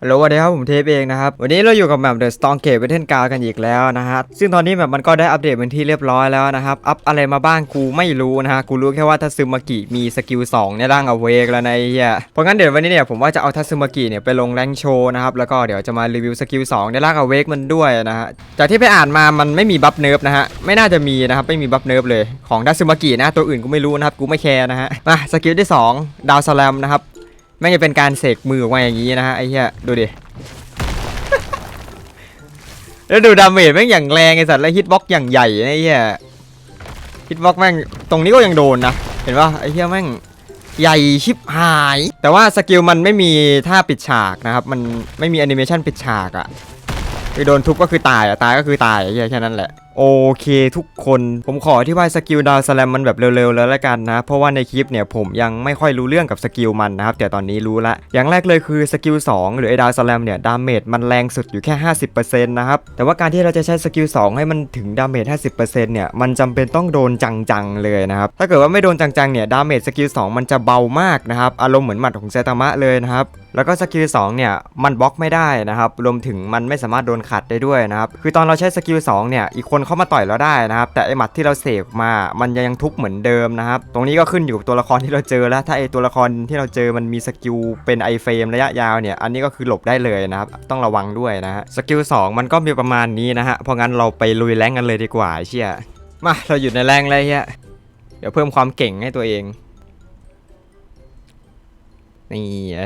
ฮัลโหลสวัสดีครับผมเทปเองนะครับ วันนี้เราอยู่กับแมป The Storm Gate เทนกากันอีกแล้วนะฮะ ซึ่งตอนนี้แบบมันก็ได้อัปเดตเป็นที่เรียบร้อยแล้วนะครับ อัพอะไรมาบ้างกูไม่รู้นะฮะ กูรู้แค่ว่าทัซึมากิมีสกิล2ในร่างอเวกแล้วในเหี้ยเพราะงั้นเดี๋ยววันนี้เนี่ยผมว่าจะเอาทัซึมากิเนี่ยไปลงแรงโชว์นะครับ แล้วก็เดี๋ยวจะมารีวิวสกิล2ในร่างอเวกมันด้วยนะฮะ จากที่ไปอ่านมามันไม่มีบัฟเนิร์ฟนะฮะ ไม่น่าจะมีนะครับ ไม่มีบัฟเนิร์ฟเลย ของทัซึมากินะ ตัวอื่นกูไม่รู้นะครับ กูไม่แคร์นะฮะ มาสกิลที่สองดาวสแลมนะครับ แม่งจะเป็นการเสกมือออกมาอย่างนี้นะฮะไอ้เหี้ยดูดิ แล้วดูดาเมจแม่งอย่างแรงไอ้สัตว์แล้วฮิตบ็อกอย่างใหญ่ไอ้เหี้ยฮิตบ็อกแม่งตรงนี้ก็ยังโดนนะ เห็นปะไอ้เหี้ยแม่งใหญ่ชิบหาย แต่ว่าสกิลมันไม่มีท่าปิดฉากนะครับ มันไม่มีแอนิเมชันปิดฉากอะไปโดนทุบก็คือตายอะตายก็คือตายไอ้เหี้ยแค่นั้นแหละ โอเคทุกคนผมขอที่ว่าสกิลดาวสแลมมันแบบเร็วๆแล้วละกันนะ เพราะว่าในคลิปเนี่ยผมยังไม่ค่อยรู้เรื่องกับสกิลมันนะครับแต่ตอนนี้รู้ละ อย่างแรกเลยคือสกิล2หรือไอ้ดาวสแลมเนี่ยดาเมจมันแรงสุดอยู่แค่ 50%นะครับแต่ว่าการที่เราจะใช้สกิล2ให้มันถึงดาเมจ50%เนี่ยมันจำเป็นต้องโดนจังๆเลยนะครับถ้าเกิดว่าไม่โดนจังๆเนี่ยดาเมจสกิล2มันจะเบามากนะครับอารมณ์เหมือนหมัดของไซตามะเลยนะครับแล้วก็สกิล2เนี่ยมันบล็อกไม่ได้นะครับรวมถึงมันไม่สามารถโดนขัดได้ด้วยนะครับคือตอนเราใช้สกิล2เนี่ยอีกคนเข้ามาต่อยเราได้นะครับ แต่ไอหมัดที่เราเสกมา มันยังทุบเหมือนเดิมนะครับ ตรงนี้ก็ขึ้นอยู่กับตัวละครที่เราเจอแล้ว ถ้าไอตัวละครที่เราเจอมันมีสกิลเป็นไอเฟรมระยะยาวเนี่ย อันนี้ก็คือหลบได้เลยนะครับ ต้องระวังด้วยนะฮะ สกิล2มันก็มีประมาณนี้นะฮะ เพราะงั้นเราไปลุยแรงกันเลยดีกว่าไอ้เชี่ย มา เราอยู่ในแรงเลยเฮียเดี๋ยวเพิ่มความเก่งให้ตัวเอง นี่ไง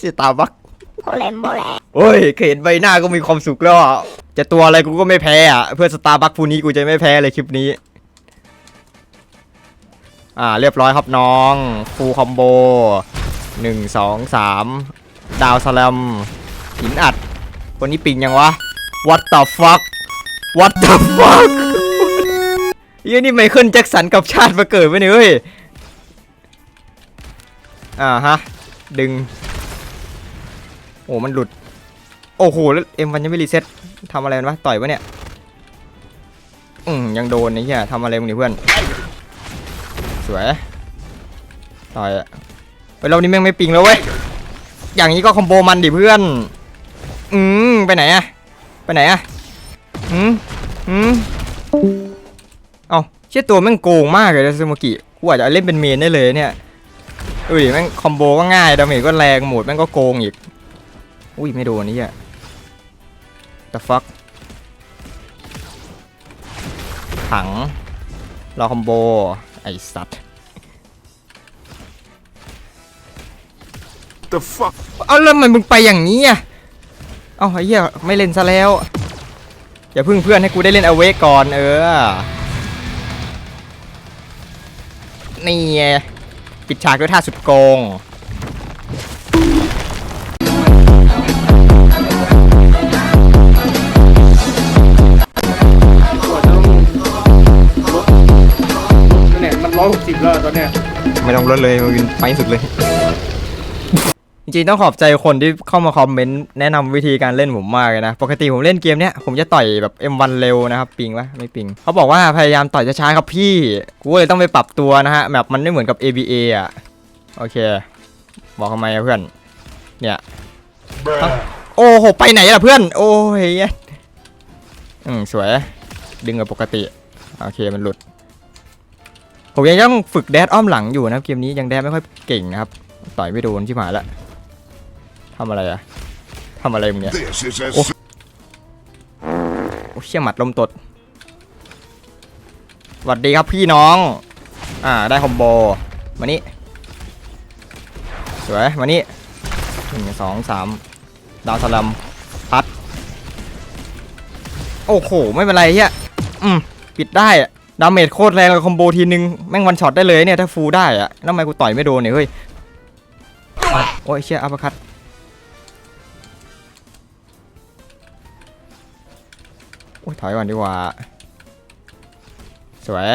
สิตาบักโบเลมโบเลโอ้ยเคยเห็นใบหน้าก็มีความสุขแล้วอะ จะตัวอะไรกูก็ไม่แพ้อะ เพื่อสตาร์บัคผู้นี้กูจะไม่แพ้เลยคลิปนี้ อ่าเรียบร้อยครับน้อง ฟูคอมโบหนึ่งสองสามดาวสแลมหินอัด คนนี้ปิงยังวะ What the fuck What the fuck เหี้ยนี่ไมเคิลแจ็คสันกับชาติมาเกิดไปเนี่ยเฮ้ย อ่าฮะ ดึง โอ้ มันหลุด โอ้โห แล้วเอ็มมันยังไม่รีเซ็ต ทำอะไรมันวะต่อยวะเนี่ย อืมยังโดนไอ้เหี้ยทำอะไรมึงนี่เพื่อน สวย ต่อยอะไปเรานี่แม่งไม่ปิงแล้วเว้ย อย่างนี้ก็คอมโบมันดิเพื่อน อืมไปไหนอะไปไหนอะอืมอืมเอาเชี่ยตัวแม่งโกงมากเลยนะซูโมกิกูอาจจะเล่นเป็นเมนได้เลยเนี่ยดูดิแม่งคอมโบก็ง่ายดาเมจก็แรงหมดแม่งก็โกงอีก อุ้ยไม่โดนนี่อะ the fuck ถัง รอคอมโบ ไอสัตว์ the fuck เอาแล้วทำไมันมึงไปอย่างนี้อะเอาไอ้เหี้ยไม่เล่นซะแล้ว อย่าพึ่งเพื่อนให้กูได้เล่นเอาเวก่อนเออ นี่ไงปิดฉากด้วยท่าสุดโกง อยหกสิบแล้วตอนเนี้ยไม่ต้องลดเลยมันไปสุดเลย จริงๆต้องขอบใจคนที่เข้ามาคอมเมนต์แนะนำวิธีการเล่นผมมากเลยนะ ปกติผมเล่นเกมเนี้ยผมจะต่อยแบบ M1 เร็วนะครับ ปิงวะไม่ปิง เขาบอกว่าพยายามต่อยช้าๆครับพี่ กูก็เลยต้องไปปรับตัวนะฮะแบบมันไม่เหมือนกับ ABA อะ โอเค บอกทำไมอะเพื่อน เนี่ย bruh โอ้โห ไปไหนล่ะเพื่อน โอ้ยอืมสวย ดึงกับปกติ โอเคมันหลุด ผมยังต้องฝึกแดดอ้อมหลังอยู่นะครับเกมนี้ยังแดดไม่ค่อยเก่งนะครับ ต่อยไม่โดนชิบหายละทำอะไรอะทำอะไรมึงเนี่ย this is a Oh. โอ้เชี่ยหมัดลมตดสวัสดีครับพี่น้อง อ่าได้คอมโบมานี่สวยมานี่หนึ่งสองสามดาวสลัมพัด โอ้โห ไม่เป็นไรเฮียอืม ปิดได้อะ ดาเมจโคตรแรงเลยคอมโบทีนึง แม่งวันช็อตได้เลยเนี่ยถ้าฟูลได้อะแล้วทำไมกูต่อยไม่โดนเนี่ยเฮ้ยโอ้ยเชี่ยอัปคัตโอ้ยถอยก่อนดีกว่า สวย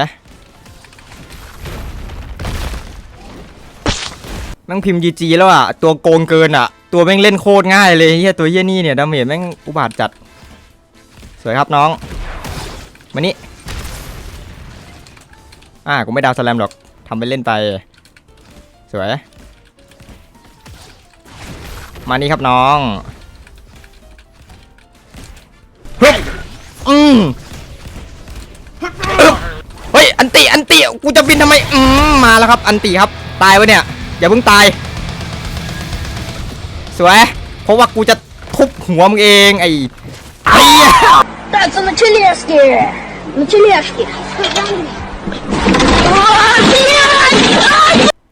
แม่งพิมพ์ GG แล้วอะ ตัวโกงเกินอะ ตัวแม่งเล่นโคตรง่ายเลยเฮียตัวเฮียนี่เนี่ยดาเมจแม่งอุบาทจัด สวยครับน้อง มานี่ อ่ากูไม่ดาวสแลมหรอกทำไปเล่นไป สวย มานี่ครับน้องฮึบอืมอึ๊บเฮ้ย อันติ อันติ กูจะบินทำไม อืม มาแล้วครับ อันติครับ ตายวะเนี่ย อย่าเพิ่งตาย สวย เพราะว่ากูจะทุบหัวมึงเอง ไอ้ไอ้เหี้ย Так, це Мачелевський. Мачелевський.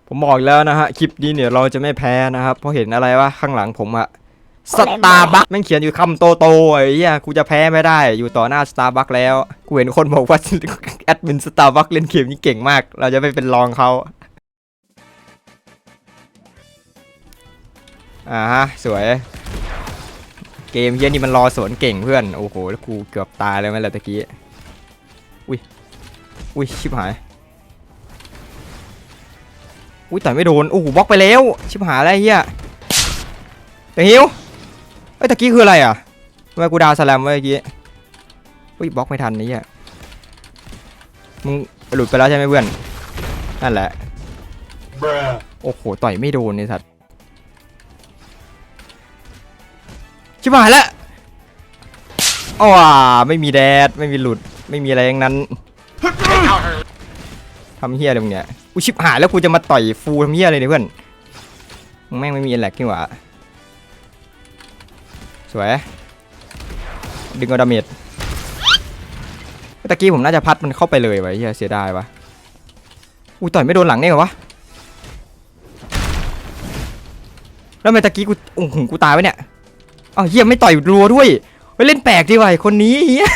ผมบอกอีกแล้วนะฮะ คลิปนี้เนี่ยเราจะไม่แพ้นะครับ เพราะเห็นอะไรวะข้างหลังผมอะสตาร์บัคแม่งเขียนอยู่คำโตๆไอ้เหี้ยกูจะแพ้ไม่ได้อยู่ต่อหน้าสตาร์บัคแล้ว กูเห็นคนบอกว่าแอดมินสตาร์บัคเล่นเกมนี้เก่งมาก เราจะไม่เป็นรองเขาอ่าฮะ สวย เกมเฮียนี่มันรอสวนเก่งเพื่อน โอ้โห แล้วกูเกือบตายเลยไหมล่ะตะกี้ อุ้ย อุ้ย ชิบหาย อุ้ยแต่ไม่โดนโอ้โหบล็อกไปแล้วชิบหายแล้วไอ้เฮียเดี๋ยวฮิวเอ้ยตะกี้คืออะไรอะทำไมกูดาวสแลมไว้เมื่อกี้อุ้ยบล็อกไม่ทันนี่เฮียมึงหลุดไปแล้วใช่ไหมเพื่อนนั่นแหละโอ้โหต่อยไม่โดนไอ้สัตว์ชิบหายแล้วอ้าวไม่มีแดดไม่มีหลุดไม่มีอะไรทั้งนั้นทำเฮียอะไรมึงเนี่ยูชิบหายแล้วกูจะมาต่อยฟูทำเฮียอะไรเนี่ยเพื่อนแม่งไม่มีแหลกนี่หว่าสวย ดึงเอาดาเมจตะกี้ผมน่าจะพัดมันเข้าไปเลยไว้เฮียเสียดายวะอุ้ยต่อยไม่โดนหลังเนี่ยเหรอวะ แล้วทำไมตะกี้กูโอ้โหกูตายไปเนี่ยอ้าวเฮียไม่ต่อยรัวด้วยไปเล่นแปลกดีว่ะคนนี้เฮีย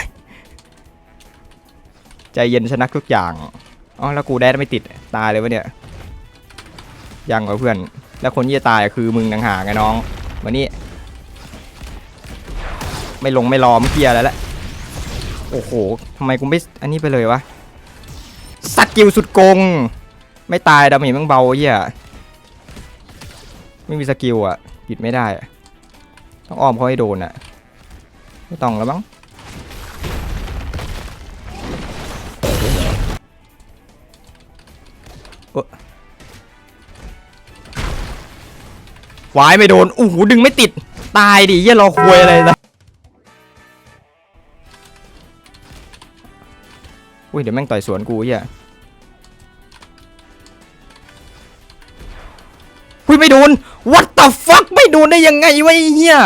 ใจเย็นชนะทุกอย่าง อ๋อแล้วกูแดดไม่ติดตายเลยวะเนี่ยยังเหรอเพื่อน แล้วคนที่จะตายคือมึงนังหาไงน้องมานี่ไม่ลงไม่รอมื่อกี้อะไรแล้วล่ะโอ้โหทำไมกูไม่อันนี้ไปเลยวะสกิลสุดโกง ไม่ตายดาเมจมันเบาเหี้ยไม่มีสกิลอะปิดไม่ได้ ต้องอ้อมเขาให้โดนอะ ไม่ต้องแล้วมั้ง วายไม่โดนโอ้โหดึงไม่ติด ตายดิเหี้ยรอคุยอะไรนะอุ้ยเดี๋ยวแม่งต่อยสวนกูเหี้ยอุ้ยไม่โดน what the fuck ไม่โดนได้ยังไงวะเหี้ย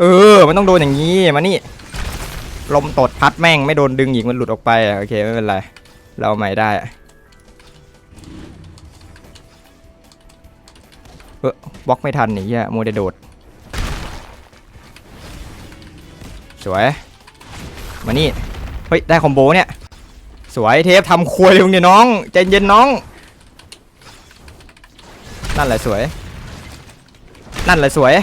เออ มันต้องโดนอย่างนี้ มานี่ ลมตดพัดแม่งไม่โดนดึงอีกมันหลุดออกไปอะโอเค ไม่เป็นไร เราเอาใหม่ได้ อะเออบล็อกไม่ทันนี่เหี้ยโมเดโดด สวย มานี่ เฮ้ย ได้คอมโบเนี่ย สวยเทปทำครัวเร็วเนี่ยน้อง ใจเย็นน้อง นั่นแหละสวย นั่นแหละสวย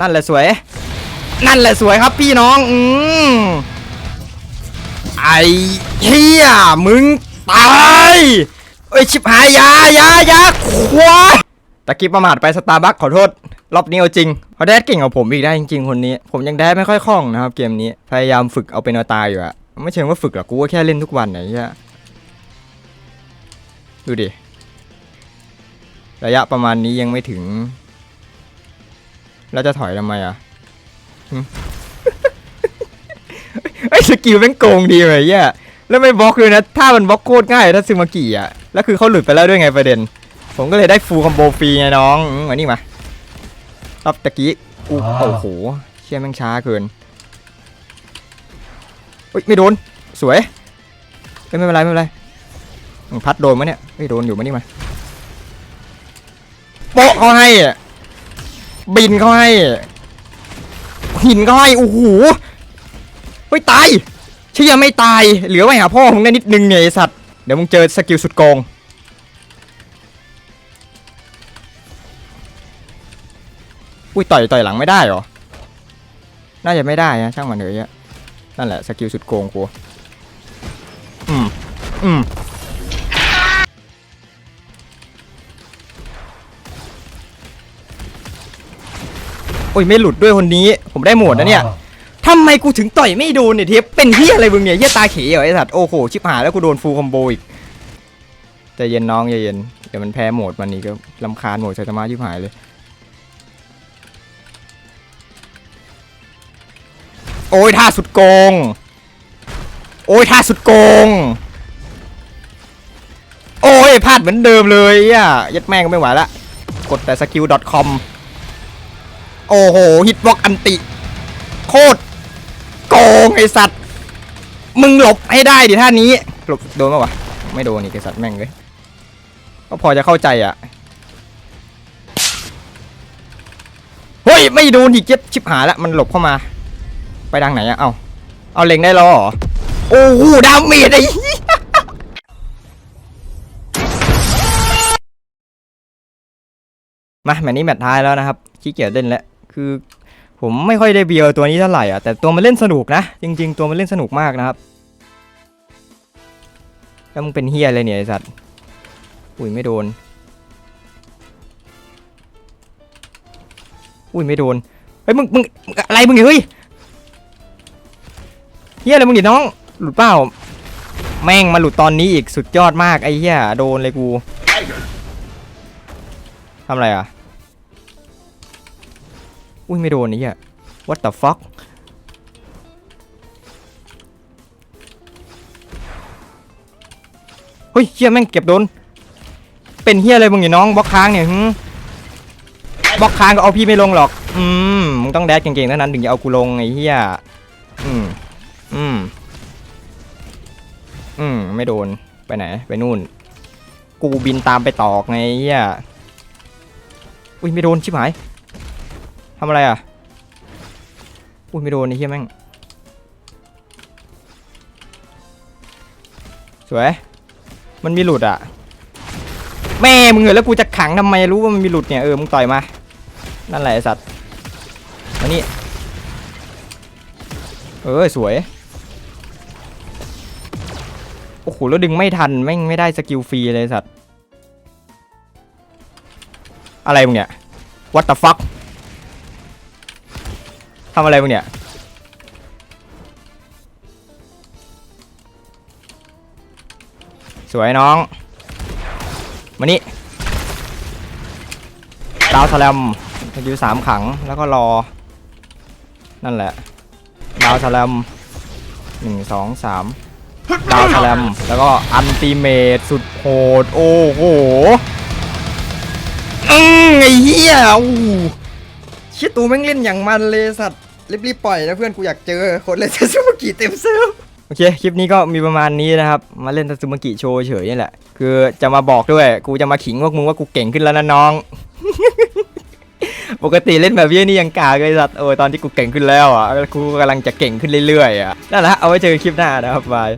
นั่นแหละสวย นั่นแหละสวยครับพี่น้อง อืมไอ้เฮียมึงตาย เอ้ยชิบหายยายายาควายตะกี้ประมาทไปสตาร์บัคขอโทษ รอบนี้เอาจริงเขาแดดเก่งกว่าผมอีกได้จริงๆคนนี้ ผมยังแดดไม่ค่อยคล่องนะครับเกมนี้ พยายามฝึกเอาเป็นเอาตายอยู่อะไม่เชิงว่าฝึกหรอกกูก็แค่เล่นทุกวันไหนเงี้ยดูดิ ระยะประมาณนี้ยังไม่ถึง แล้วจะถอยทำไมอะไอ้สกิลแม่งโกงดีเลยเหี้ยแล้วไม่บล็อกเลยนะ ถ้ามันบล็อกโคตรง่ายถ้าซึมากิอะ แล้วคือเขาหลุดไปแล้วด้วยไงประเด็น ผมก็เลยได้ฟูลคอมโบฟรีไงน้องอืมมานี่มารอบตะกี้กูโอ้โหเชี่ยแม่งช้าเกินเฮ้ยไม่โดนสวยเฮ้ยไม่เป็นไรไม่เป็นไรอืมพัดโดนมะเนี่ยไม่โดนอยู่มานี่มาโปะเขาให้อะบินเขาให้หินเขาให้โอ้โหเฮ้ยตายเชี่ยไม่ตายเหลือไว้หาพ่อมึงได้นิดนึงเนี่ยไอสัตว์ เดี๋ยวมึงเจอสกิลสุดโกง อุ้ยต่อยต่อยหลังไม่ได้เหรอ น่าจะไม่ได้นะช่างมันเถอะเนี่ยนั่นแหละสกิลสุดโกงกู อืม อืมโอ้ยไม่หลุดด้วยคนนี้ ผมได้หมดนะเนี่ยำไมกูถึงต่อยไม่โดนเนี่ยเทปเป็นเฮียอะไรมึงเนี่ยเฮียตาเขยเหรอไอสัตว์โอ้โหชิบหายแล้วกูโดนฟูลคอมโบอีกใจเย็นน้องใจเย็นเดี๋ยวมันแพ้โหมดมันนี่ก็ลำคาญโหมดไซตามะชิบหายเลยโอ้ยท่าสุดโกง โอ้ยท่าสุดโกง โอ้ยพลาดเหมือนเดิมเลยอะยัดแม่งก็ไม่ไหวละ กดแต่สกิล .com โอ้โห ฮิตบล็อกอันติ โคตร ไอสัตว์ มึงหลบให้ได้ดิท่านี้หลบโดนปะวะ ไม่โดนนี่ไอสัตว์แม่งเลย ก็พอจะเข้าใจอะ เฮ้ย ไม่โดนอีกเจ็บชิบหายละมันหลบเข้ามา ไปทางไหนอะเอาเอาเล็งได้แล้วเหรอ โอ้โหดาเมจไอ้มาแมตช์นี้แมตช์ท้ายแล้วนะครับขี้เกียจเล่นแล้วคือ ผมไม่ค่อยได้เบียวตัวนี้เท่าไหร่อะแต่ตัวมันเล่นสนุกนะ จริง ๆ ตัวมันเล่นสนุกมากนะครับแล้วมึงเป็นเฮียอะไรเนี่ยไอสัตว์อุ้ยไม่โดน อุ้ยไม่โดนเฮ้ยมึงมึงมงอะไรมึงเนี่ยเฮ้ยเฮียอะไรมึงดิน้องหลุดเปล่าแม่งมาหลุดตอนนี้อีกสุดยอดมากไอ้เฮียโดนเลยกูทำอะไรอะ อุ้ยไม่โดนไอ้เฮีย what the fuck เฮ้ยเฮียแม่งเก็บโดน เป็นเฮียอะไรมึงเนี่ยน้องบล็อกค้างเนี่ยบล็อกค้างก็เอาพี่ไม่ลงหรอก อืมมึงต้องแดดเก่งๆเท่านั้นถึงจะเอากูลงไอ้เฮียอืม อืม อืม ไม่โดน ไปไหน ไปนู่น กูบินตามไปตอกไงเฮียอุ้ยไม่โดนชิบหาย ทำอะไรอะอุ้ยไม่โดนไอ้เฮียแม่ง สวย มันมีหลุดอะ แม่มึงเหรอแล้วกูจะขังทำไมรู้ว่ามันมีหลุดเนี่ย เออ มึงต่อยมา นั่นแหละไอ้สัตว์มานี่ เออ สวย โอ้โห แล้วดึงไม่ทัน แม่งไม่ได้สกิลฟรีเลยสัตว์ อะไรมึงเนี่ย what the fuck ทำอะไรมึงเนี่ยสวยน้อง มานี่ดาวสแลมสกิลสามขังแล้วก็รอ นั่นแหละ ดาวสแลมหนึ่งสองสามดาวสแลมแล้วก็อันติเมตสุดโหด โอ้โหอืมไอ้เหี้ยอู้ชิดตูแม่งเล่นอย่างมันเลยสัตว์ รีบๆปล่อยนะเพื่อนกูอยากเจอคนเล่นซูมากิเต็มเซิร์ฟโอเค คลิปนี้ก็มีประมาณนี้นะครับ มาเล่นทัซึมากิโชว์เฉยนี่แหละ คือจะมาบอกด้วย กูจะมาขิงพวกมึงว่ากูเก่งขึ้นแล้วนะน้อง ปกติเล่นแบบนี้นี่ยังกากเลยสัตว์ โอ้ยตอนที่กูเก่งขึ้นแล้วอะ กูกำลังจะเก่งขึ้นเรื่อยๆอะ นั่นแหละ เอาไว้เจอคลิปหน้านะครับบาย